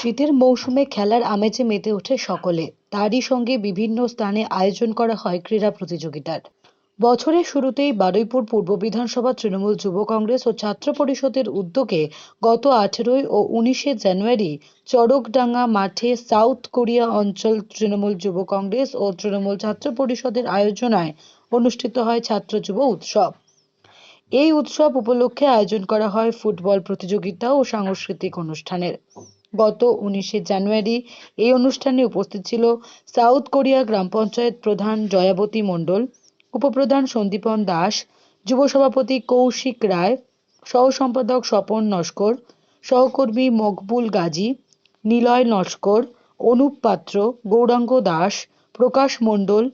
শীতের মৌসুমে খেলার আমেজে মেতে ওঠে সকলে। তারই সঙ্গে বিভিন্ন স্থানে আয়োজন করা হয় ক্রীড়া প্রতিযোগিতার। বছরের শুরুতেই বারুইপুর পূর্ব বিধানসভা তৃণমূল যুব কংগ্রেস ও ছাত্র পরিষদের উদ্যোগে গত আঠেরোই ও উনিশে জানুয়ারি চড়কডাঙ্গা মাঠে সাউথ কোরিয়া অঞ্চল তৃণমূল যুব কংগ্রেস ও তৃণমূল ছাত্র পরিষদের আয়োজনায় অনুষ্ঠিত হয় ছাত্র যুব উৎসব। এই উৎসব উপলক্ষে আয়োজন করা হয় ফুটবল প্রতিযোগিতা ও সাংস্কৃতিক অনুষ্ঠানের। গত উনিশে জানুয়ারি এই অনুষ্ঠানে উপস্থিত ছিল সাউথ কোরিয়া গ্রাম পঞ্চায়েত প্রধান জয়াবতী মণ্ডল, উপপ্রধান সন্দীপন দাস, যুব সভাপতি কৌশিক রায়, সহ সম্পাদক স্বপন নস্কর, সহকর্মী মকবুল গাজী, নিলয় নস্কর, অনুপ পাত্র, গৌরাঙ্গ দাস, প্রকাশ মণ্ডল,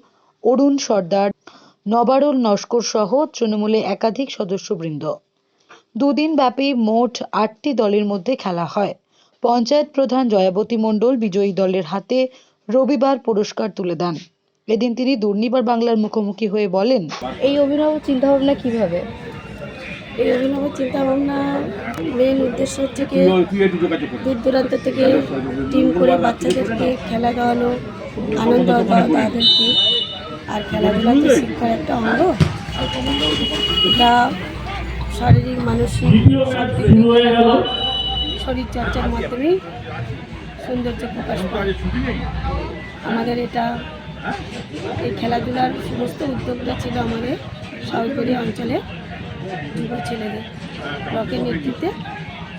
অরুণ সর্দার, নবারুল নস্কর সহ তৃণমূলে একাধিক সদস্যবৃন্দ। দুদিন ব্যাপী মোট আটটি দলের মধ্যে খেলা হয়। পঞ্চায়েত প্রধান জয়াবতী মণ্ডল বিজয়ী দলের হাতে রবিবার পুরস্কার তুলে দেন। এদিন তিনি দুর্নিবার বাংলার মুখোমুখি হয়ে বলেন এই অভিনব চিন্তাভাবনা কীভাবে? এই অভিনব চিন্তাভাবনা মেন উদ্দেশ্য হচ্ছে কি দূর দূরান্ত থেকে টিম করে বাচ্চাদেরকে খেলা দেওয়ানো আনন্দ দেওয়া তাদেরকে। আর খেলাধুলা তো শিক্ষার একটা অঙ্গ এটা শারীরিক মানসিক সব দিক দিয়ে শরীর চর্চার মাধ্যমেই সৌন্দর্য প্রকাশ পায়। আমাদের এটা এই খেলাধুলার সমস্ত উদ্যোগটা ছিল আমাদের সাউথকড়িয়া অঞ্চলে যুব ছেলেদের। ব্লকের নেতৃত্বে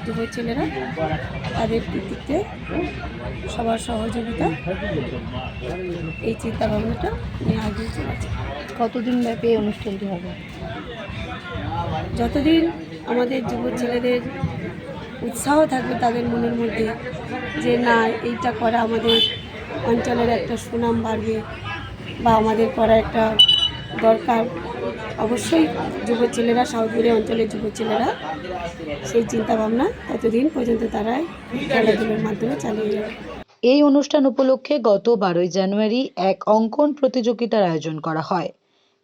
যুব ছেলেরা তাদের কৃতিত্বে সবার সহযোগিতা এই চিন্তা ভাবনাটা নিয়ে আগিয়ে চলেছে। কতদিন ব্যাপী এই অনুষ্ঠানটি হবে? যতদিন আমাদের যুব ছেলেদের উৎসাহ থাকবে তাদের মনের মধ্যে যে না এইটা করা আমাদের অঞ্চলের একটা সুনাম বাড়বে বা আমাদের করা একটা দরকার। অবশ্যই যুব ছেলেরা সাউথপুরে অঞ্চলের যুব ছেলেরা সেই চিন্তাভাবনা ততদিন পর্যন্ত তারাই খেলাধুলার মাধ্যমে চালিয়ে যাবে। এই অনুষ্ঠান উপলক্ষে গত বারোই জানুয়ারি এক অঙ্কন প্রতিযোগিতার আয়োজন করা হয়।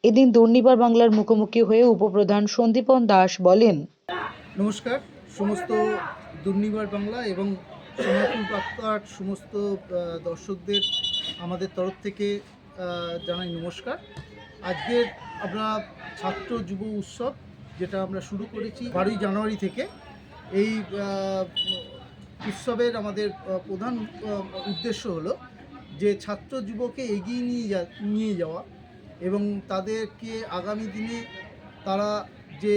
এদিন দুর্নিবার বাংলার মুখোমুখি হয়ে উপপ্রধান সন্দীপন দাস বলেন নমস্কার সমস্ত দুর্নিবার বাংলা এবং সমর্থন প্রাপ্ত আর সমস্ত দর্শকদের আমাদের তরফ থেকে জানাই নমস্কার। আজকের আমরা ছাত্র যুব উৎসব যেটা আমরা শুরু করেছি বারোই জানুয়ারি থেকে। এই উৎসবের আমাদের প্রধান উদ্দেশ্য হলো যে ছাত্র যুবকে এগিয়ে নিয়ে নিয়ে যাওয়া এবং তাদেরকে আগামী দিনে তারা যে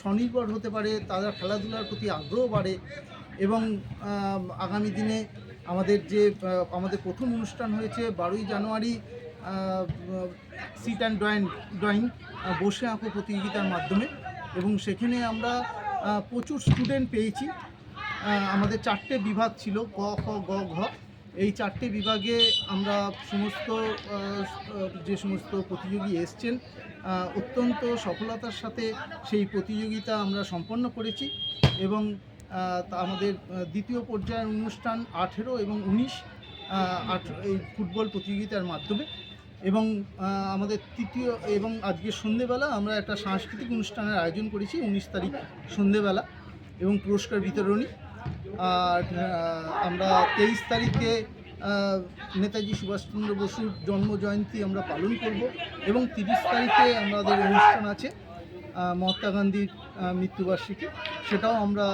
স্বনির্ভর হতে পারে, তারা খেলাধুলার প্রতি আগ্রহ বাড়ে এবং আগামী দিনে আমাদের যে আমাদের প্রথম অনুষ্ঠান হয়েছে বারোই জানুয়ারি সিট অ্যান্ড ড্রয়িং ড্রয়িং বসে আঁকো প্রতিযোগিতার মাধ্যমে এবং সেখানে আমরা প্রচুর স্টুডেন্ট পেয়েছি। আমাদের চারটে বিভাগ ছিল, ক, খ, গ, ঘ। এই চারটে বিভাগে আমরা সমস্ত যে সমস্ত প্রতিযোগী এসছেন অত্যন্ত সফলতার সাথে সেই প্রতিযোগিতা আমরা সম্পন্ন করেছি এবং আমাদের দ্বিতীয় পর্যায়ের অনুষ্ঠান আঠেরো এবং উনিশ এই ফুটবল প্রতিযোগিতার মাধ্যমে এবং আমাদের তৃতীয় এবং আজকে সন্ধেবেলা আমরা একটা সাংস্কৃতিক অনুষ্ঠানের আয়োজন করেছি উনিশ তারিখ সন্ধেবেলা এবং পুরস্কার বিতরণী। আর আমরা তেইশ তারিখে নেতাজি সুভাষচন্দ্র বসুর জন্ম জয়ন্তী আমরা পালন করব এবং তিরিশ তারিখে আমাদের অনুষ্ঠান আছে মহাত্মা গান্ধীর মৃত্যুবার্ষিকী। সেটাও আমরা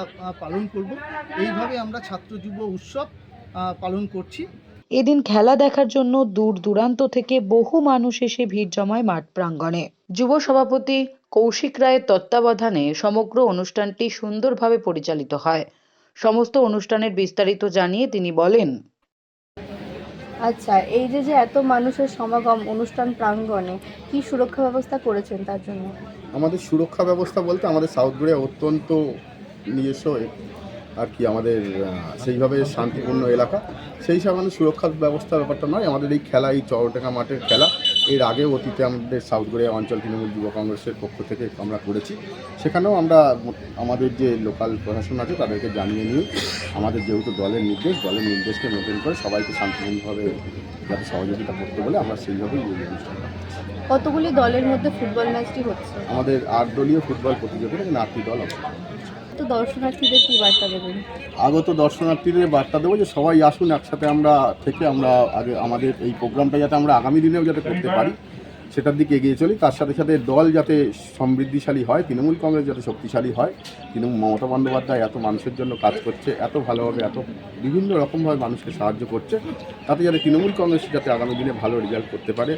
পালন করব। এইভাবে আমরা ছাত্র যুব উৎসব পালন করছি। এদিন খেলা দেখার জন্য দূর দূরান্ত থেকে বহু মানুষ এসে ভিড় জমায় মাঠ প্রাঙ্গণে। যুব সভাপতি কৌশিক রায়ের তত্ত্বাবধানে সমগ্র অনুষ্ঠানটি সুন্দরভাবে পরিচালিত হয়। সমস্ত অনুষ্ঠানের বিস্তারিত জানিয়ে তিনি বলেন আচ্ছা এই যে যে এত মানুষের সমাগম, অনুষ্ঠান প্রাঙ্গণে, কি সুরক্ষা ব্যবস্থা করেছেন তার জন্য? আমাদের সুরক্ষা ব্যবস্থা বলতে আমাদের সাউথ কোরিয়া অত্যন্ত নিজস্ব আর কি আমাদের সেইভাবে শান্তিপূর্ণ এলাকা। সেই হিসাবে আমাদের সুরক্ষার ব্যবস্থার ব্যাপারটা নয় আমাদের এই খেলা এই চরটেকা মাঠের খেলা এর আগেও অতীতে আমাদের সাউথ কোরিয়া অঞ্চল তৃণমূল যুব কংগ্রেসের পক্ষ থেকে আমরা করেছি। সেখানেও আমরা আমাদের যে লোকাল প্রশাসন আছে তাদেরকে জানিয়ে নিয়ে আমাদের যেহেতু দলের নির্দেশ দলের নির্দেশকে মেনটেন করে সবাইকে শান্তিপূর্ণভাবে যাতে সহযোগিতা করতে বলে আমরা সেইভাবেই এই অনুষ্ঠানটা কতগুলি দলের মধ্যে ফুটবল ম্যাচটি হচ্ছে? আমাদের আট দলীয় ফুটবল প্রতিযোগিতা আটটি দল করছে। দর্শনার্থীদের কি বার্তা দেবেন? আগত দর্শনার্থীদের বার্তা দেবো যে সবাই আসুন একসাথে আমরা থেকে আমরা আগে আমাদের এই প্রোগ্রামটা যাতে আমরা আগামী দিনেও যাতে করতে পারি সেটার দিকে এগিয়ে চলি। তার সাথে সাথে দল যাতে সমৃদ্ধিশালী হয় তৃণমূল কংগ্রেস যাতে শক্তিশালী হয় তৃণমূল মমতা বন্দ্যোপাধ্যায় এত মানুষের জন্য কাজ করছে এত ভালোভাবে এত বিভিন্ন রকমভাবে মানুষকে সাহায্য করছে তাতে যাতে তৃণমূল কংগ্রেস যাতে আগামী দিনে ভালো রেজাল্ট করতে পারে।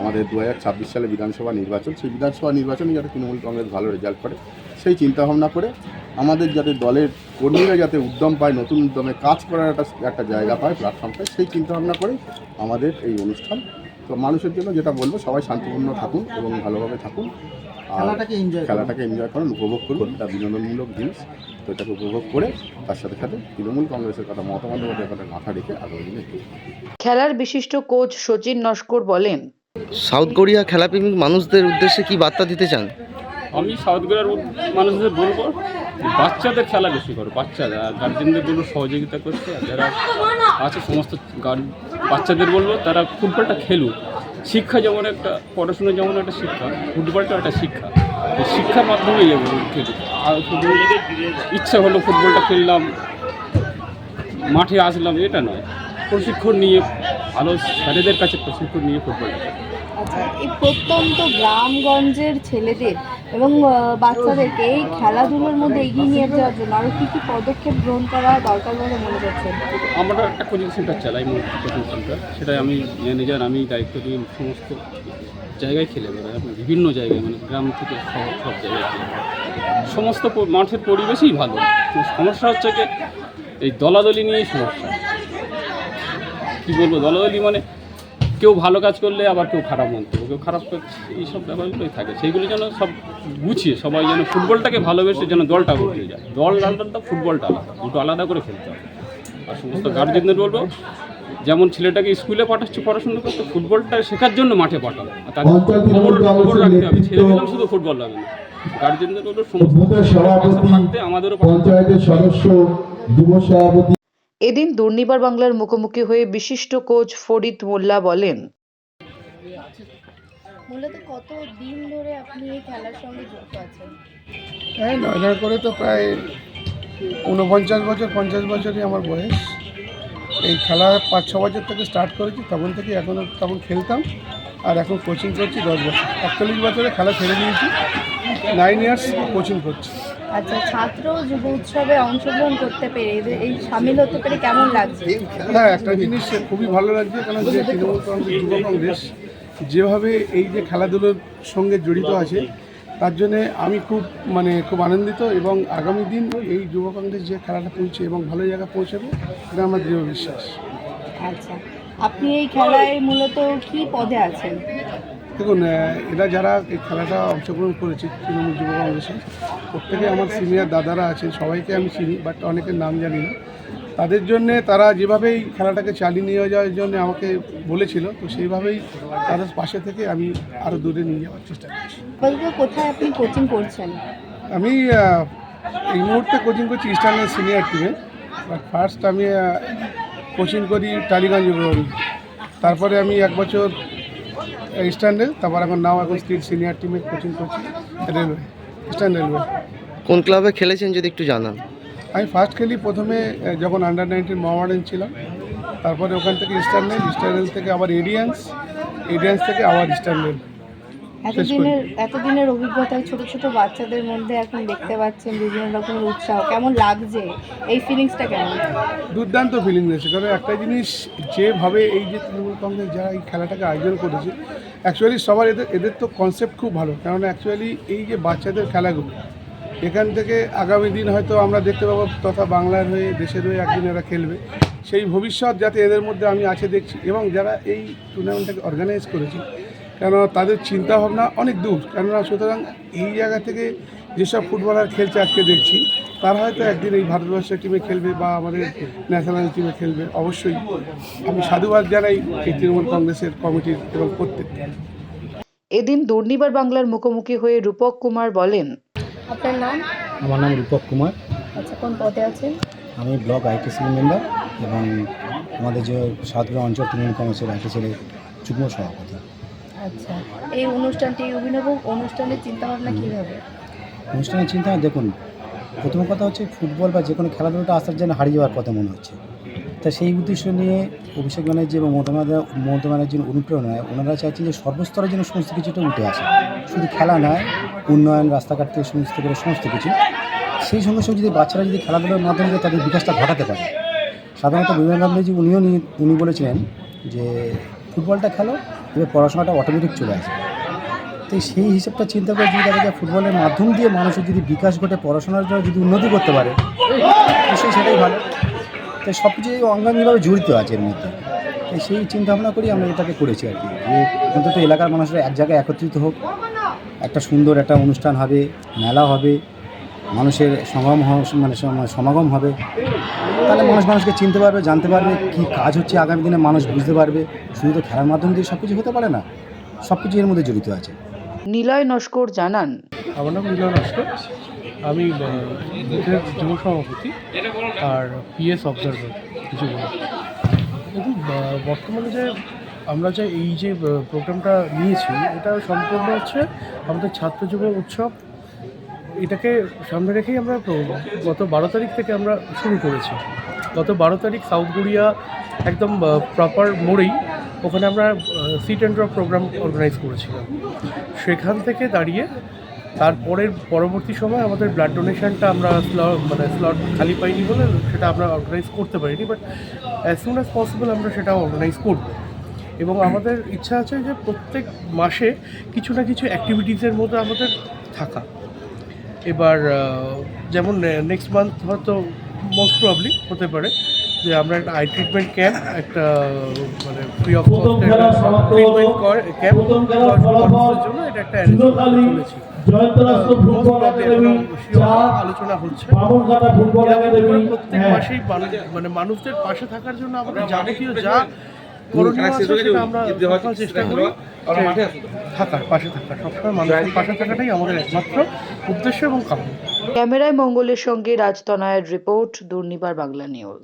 আমাদের দু হাজার ছাব্বিশ সালে বিধানসভা নির্বাচন সেই বিধানসভা নির্বাচনে যাতে তৃণমূল কংগ্রেস ভালো রেজাল্ট করে সেই চিন্তাভাবনা করে আমাদের যাতে দলের কর্মীরা যাতে উদ্যম পায় নতুন উদ্যমে কাজ করার একটা একটা জায়গা পায় প্ল্যাটফর্ম পায় সেই চিন্তাভাবনা করেই আমাদের এই অনুষ্ঠান। তো মানুষের জন্য যেটা বলব সবাই শান্তিপূর্ণ থাকুন এবং ভালোভাবে থাকুন। আর খেলাটাকে এনজয় খেলাটাকে এনজয় করুন উপভোগ করুন। এটা বিনোদনমূলক জিনিস তো এটাকে উপভোগ করে তার সাথে সাথে তৃণমূল কংগ্রেসের কথা বন্দ্যোপাধ্যায়ের কথা মাথা রেখে আগামী দিনে খেলার বিশিষ্ট কোচ সচিন নস্কর বলেন সাউথ কোরিয়া খেলাপ্রেমিক মানুষদের উদ্দেশ্যে কি বার্তা দিতে চান? আমি সাউথ কোরিয়ার মানুষদের বলব বাচ্চাদের খেলা বেশি করো, বাচ্চারা গার্জেনদের বলব সহযোগিতা করছে, আর যারা আছে সমস্ত বাচ্চাদের বলব, তারা ফুটবলটা খেলুক। শিক্ষা যেমন একটা, পড়াশোনা যেমন একটা শিক্ষা ফুটবলটা একটা শিক্ষা। শিক্ষার মাধ্যমেই খেলুক। আর শুধু ইচ্ছা হলো ফুটবলটা খেললাম, মাঠে আসলাম, এটা নয়। প্রশিক্ষণ নিয়ে, ভালো স্যারেদের কাছে প্রশিক্ষণ নিয়ে ফুটবলটা খেলুক। আচ্ছা এই প্রত্যন্ত গ্রামগঞ্জের ছেলেদের এবং বাচ্চাদেরকে এই খেলাধুলোর মধ্যে এগিয়ে নিয়ে যাওয়ার জন্য আরও কী কী পদক্ষেপ গ্রহণ করা দরকার বলে মনে করছেন? আমরা একটা কোচিং সেন্টার চালাই কোচিং সেন্টার সেটাই আমি ম্যানেজার আমি দায়িত্ব নিয়ে সমস্ত জায়গায় খেলে বেড়াই আমি বিভিন্ন জায়গায় মানে গ্রাম থেকে শহর, সব জায়গায় খেলে সমস্ত মাঠের পরিবেশই ভালো। সমস্যা হচ্ছে কি এই দলাদলি নিয়েই সমস্যা। কী বলব? দলাদলি মানে কেউ ভালো কাজ করলে আবার কেউ খারাপ মন্তব্য কেউ খারাপ করছে এইসব ব্যাপারগুলোই থাকে। সেইগুলো যেন সব গুছিয়ে সবাই যেন ফুটবলটাকে ভালোবেসে যেন দলটা উঠে যায়। দল আলাদা ফুটবলটা আলাদা। দুটো আলাদা করে খেলতে হবে। আর সমস্ত গার্জেনদের বলব যেমন ছেলেটাকে স্কুলে পাঠাচ্ছে পড়াশোনা করতে ফুটবলটা শেখার জন্য মাঠে পাঠাবো আর তাদের খবর খবর রাখতে হবে। ছেলে শুধু ফুটবল লাগবে না। গার্জেনদের বলব সমস্ত সভাপতি আমাদেরও পঞ্চায়েতের সদস্য যুব সভাপতি এদিন দুর্নিবার বাংলার মুখোমুখি হয়ে বিশিষ্ট কোচ ফরিদ মোল্লা বলেন মূলত কত দিন ধরে আপনি এই খেলার সঙ্গে যুক্ত আছেন? হ্যাঁ করে তো প্রায় ঊনপঞ্চাশ বছর পঞ্চাশ বছরই আমার বয়স। এই খেলা পাঁচ ছ বছর থেকে স্টার্ট করেছি তখন থেকে এখনও তখন খেলতাম আর এখন কোচিং করছি দশ বছর। একচল্লিশ বছরে খেলা ছেড়ে দিয়েছি। নাইন ইয়ার্স কোচিং করছি। আচ্ছা ছাত্র যুব উৎসবে অংশগ্রহণ করতে পেরে এই সামিল হতে পেরে কেমন লাগছে? হ্যাঁ একটা জিনিস খুবই ভালো লাগছে কারণ যে তৃণমূল কংগ্রেস যুব কংগ্রেস যেভাবে এই যে খেলাধুলোর সঙ্গে জড়িত আছে তার জন্যে আমি খুব মানে খুব আনন্দিত এবং আগামী দিন এই যুব কংগ্রেস যে খেলাটা পৌঁছে এবং ভালো জায়গায় পৌঁছাবে এটা আমার দৃঢ় বিশ্বাস। আচ্ছা আপনি এই খেলায় মূলত কি পদে আছেন? দেখুন এরা যারা এই খেলাটা অংশগ্রহণ করেছে তৃণমূল যুব কংগ্রেসে প্রত্যেকে আমার সিনিয়র দাদারা আছেন সবাইকে আমি চিনি বাট অনেকের নাম জানি না। তাদের জন্যে তারা যেভাবেই খেলাটাকে চালিয়ে নিয়ে যাওয়ার জন্য আমাকে বলেছিল তো সেইভাবেই তাদের পাশে থেকে আমি আরও দূরে নিয়ে যাওয়ার চেষ্টা করছি। কোথায় আপনি কোচিং করছেন? আমি এই মুহূর্তে কোচিং করছি ইস্টার্নের সিনিয়র টিমে বাট ফার্স্ট আমি কোচিং করি টালিগঞ্জ তারপরে আমি এক বছর ইস্টার্নে তারপর এখন নাও এখন স্টেট সিনিয়র টিমে কোচিং করছি রেলওয়ে স্ট্যান্ড রেলওয়ে কোন ক্লাবে খেলেছেন যদি একটু জানান? আমি ফার্স্ট খেলি প্রথমে যখন আন্ডার নাইনটিন মহামারেন ছিলাম। তারপরে ওখান থেকে স্ট্যান্ড রেল ইস্টার্ন রেল থেকে আবার এডিয়ান্স এডিয়ান্স থেকে আবার স্ট্যান্ড রেল এতদিনের এতদিনের অভিজ্ঞতায় ছোট ছোট বাচ্চাদের মধ্যে এখন দেখতে পাচ্ছেন বিভিন্ন রকমের উৎসাহ। কেমন লাগছে? এই ফিলিংসটা কেমন? দুর্দান্ত ফিলিং রয়েছে। কারণ একটা জিনিস যেভাবে এই যে তৃণমূল কংগ্রেস যারা এই খেলাটাকে আয়োজন করেছে অ্যাকচুয়ালি সবার এদের এদের তো কনসেপ্ট খুব ভালো। কারণ অ্যাকচুয়ালি এই যে বাচ্চাদের খেলাগুলো এখান থেকে আগামী দিন হয়তো আমরা দেখতে পাবো তথা বাংলার হয়ে দেশের হয়ে একদিন এরা খেলবে। সেই ভবিষ্যৎ যাতে এদের মধ্যে আমি আছে দেখছি এবং যারা এই টুর্নামেন্টটাকে অর্গানাইজ করেছে কেন তাদের চিন্তাভাবনা অনেক দূর। কেননা সুতরাং এই জায়গা থেকে যেসব ফুটবলার খেলছে আজকে দেখছি তারা হয়তো একদিন এই ভারতবর্ষের টিমে খেলবে বা আমাদের ন্যাশনাল টিমে খেলবে। অবশ্যই আমি সাধুবাদ জানাই এই তৃণমূল কংগ্রেসের কমিটির এবং প্রত্যেককে। এদিন দুর্নিবার বাংলার মুখোমুখি হয়ে রূপক কুমার বলেন আপনার নাম? আমার নাম রূপক কুমার। আচ্ছা কোন পদে আছেন? আমি ব্লক আইটিসি মেম্বার এবং আমাদের যে সাতগ্রাম অঞ্চল তৃণমূল কংগ্রেসের আইটিসির যুগ্ম সভাপতি। আচ্ছা এই অনুষ্ঠানটি অভিনব অনুষ্ঠানের চিন্তাভাবনা কীভাবে? অনুষ্ঠানের চিন্তা দেখুন, প্রথম কথা হচ্ছে ফুটবল বা যে কোনো খেলাধুলাটা আসার জন্য হারিয়ে যাওয়ার কথা মনে হচ্ছে। তা সেই উদ্দেশ্য নিয়ে অভিষেক ব্যানার্জি এবং মমতা মমতা ব্যানার্জির অনুপ্রেরণায় ওনারা চাইছেন যে সর্বস্তরে যেন সমস্ত কিছুটা উঠে আসে। শুধু খেলা নয়, উন্নয়ন, রাস্তাঘাট থেকে সমস্ত করে সমস্ত কিছু। সেই সঙ্গে সঙ্গে যদি বাচ্চারা যদি খেলাধুলার মাধ্যমে তাদের বিকাশটা ঘটাতে পারে। সাধারণত বিবেকানন্দ গান্ধীজি উনিও উনি বলেছিলেন যে ফুটবলটা খেলো এবার পড়াশোনাটা অটোমেটিক চলে আসে। তো সেই হিসেবটা চিন্তা করে যদি দেখা যায় ফুটবলের মাধ্যম দিয়ে মানুষের যদি বিকাশ ঘটে, পড়াশোনার জন্য যদি উন্নতি করতে পারে, নিশ্চয়ই সেটাই ভালো। তো সব কিছু অঙ্গাঙ্গিভাবে জড়িত আছে এর মধ্যে। তো সেই চিন্তা ভাবনা করেই আমরা এটাকে করেছি আর কি। যে অন্তত এলাকার মানুষরা এক জায়গায় একত্রিত হোক। একটা সুন্দর একটা অনুষ্ঠান হবে, মেলা হবে, মানুষের সমাগম মানে সমাগম হবে। তাহলে মানুষ মানুষকে চিনতে পারবে জানতে পারবে কী কাজ হচ্ছে আগামী দিনে মানুষ বুঝতে পারবে। শুধু তো খেলার মাধ্যম দিয়ে সব কিছু হতে পারে না সব কিছু এর মধ্যে জড়িত আছে। নিলয় নস্কর জানান। আমার নাম মিলন নস্কর। আমি বুথের যুব সভাপতি আর পিএস অবজারভার কিছু দেখুন বর্তমানে যে আমরা যে এই যে প্রোগ্রামটা নিয়েছি এটা সম্পূর্ণ হচ্ছে আমাদের ছাত্র যুব উৎসব এটাকে সামনে রেখেই আমরা গত বারো তারিখ থেকে আমরা শুরু করেছি। গত বারো তারিখ সাউথ কোরিয়া একদম প্রপার মোড়েই ওখানে আমরা sit and drop programme organise করেছিলাম। সেখান থেকে দাঁড়িয়ে তারপরের পরবর্তী সময় আমাদের ব্লাড ডোনেশনটা আমরা স্লট মানে স্লট খালি পাইনি বলে সেটা আমরা অর্গানাইজ করতে পারিনি but as soon as possible আমরা সেটা অর্গানাইজ করব। এবং আমাদের ইচ্ছা আছে যে প্রত্যেক মাসে কিছু না কিছু অ্যাক্টিভিটিসের মধ্যে আমাদের থাকা। এবার যেমন নেক্সট মান্থ হয়তো মোস্ট প্রবলি হতে পারে যে আমরা একটা আই ট্রিটমেন্ট ক্যাম্প একটা মানে free of cost treatment camp জন্য এটা একটা চলেছি আলোচনা হচ্ছে। প্রত্যেক মাসেই মানে মানুষদের পাশে থাকার জন্য আমাদের যাবতীয় যা করণীয় আছে সেটা আমরা সবসময় চেষ্টা করি। থাকার পাশে থাকার সবসময় মানুষের পাশে থাকাটাই আমাদের একমাত্র উদ্দেশ্য এবং কাম্য। ক্যামেরায় মঙ্গলের সঙ্গে রাজতনায়ের রিপোর্ট দুর্নিবার বাংলা নিউজ।